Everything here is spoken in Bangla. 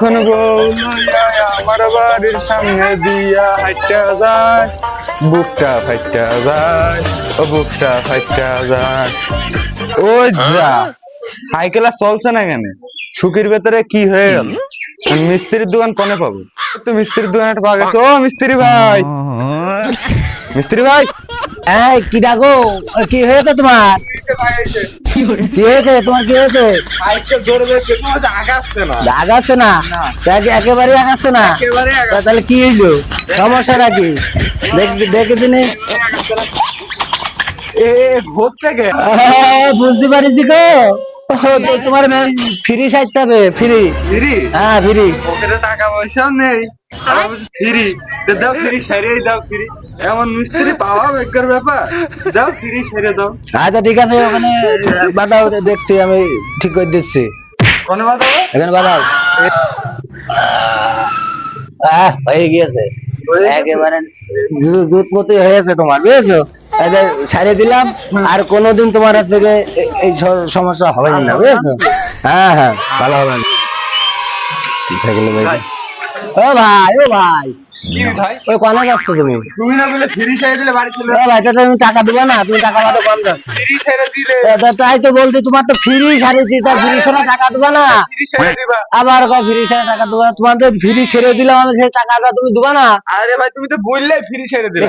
বউ আমার বাড়ির সামনে দিয়া হাইটা যায় বুকটা ফাইটা যায় ও বুকটা ফাইটা যায়। ও যা সাইকেল আর চলছে না কেন? সুখের ভেতরে কি হয়ে গেল? মিস্ত্রির দোকান কোনে পাবো? তো মিস্ত্রির দোকান একটা পাওয়া গেছে ও মিস্ত্রি ভাই। মিস্ত্রি ভাই। এই কি ডাকো? কি হয়েছে তোমার? কি হয়েছে? তোমার কি হয়েছে? সাইকেল ধরে ধরে কোনো জায়গা আসছে না। আগাচ্ছে না? একেবারে আগাচ্ছে না? একেবারে আগাচ্ছে। তা তাহলে কি হইল? সমস্যাটা কি? দেখে দিনে এ হচ্ছে কে বুঝতে পারিস গো? তোমার ফ্রি সাইতে হবে ফ্রি। ফিরি? হ্যাঁ ফ্রি। টাকা পয়সাও নেই। ফ্রি। দাও ফ্রি সারিয়ে দাও ফ্রি। এমন মিস্ত্রি পাওয়া বেকার ব্যাপার। দাও ফ্রি সেরে দাও। আচ্ছা ঠিক আছে ওখানে বাদাও দেখছি আমি ঠিক করে দিচ্ছি। কোনে বাদাও এখানে বাদাও আহ হয়ে গিয়েছে। একেবারে দুধ মতো হয়েছে তোমার বুঝেছ? ছাড়িয়ে দিলাম আর কোনোদিন তোমার হাত থেকে এই সমস্যা হবে না বুঝেছ? হ্যাঁ হ্যাঁ ভালো হবে। ও ভাই ও ভাই। ওই কনে যাচ্ছ তুমি? তুমি না বলে ফ্রি সেরে দিলে বাড়ি চলে ভাই তা তুমি টাকা দিবে না তুমি টাকা মাত্র কম যাচ্ছ ফ্রি সেরে দিলে। তাই তো বলছি তোমার তো ফ্রি সারি দিতে ফ্রি সারা টাকা দিবা না। দিবা। আবার কয় ফ্রি সারা টাকা দিবা তোমার তো ফ্রি ছেড়ে দিলাম আমি সেই টাকাটা তুমি দেবা না। আরে ভাই তুমি তো বললে ফ্রি সেরে দিলে।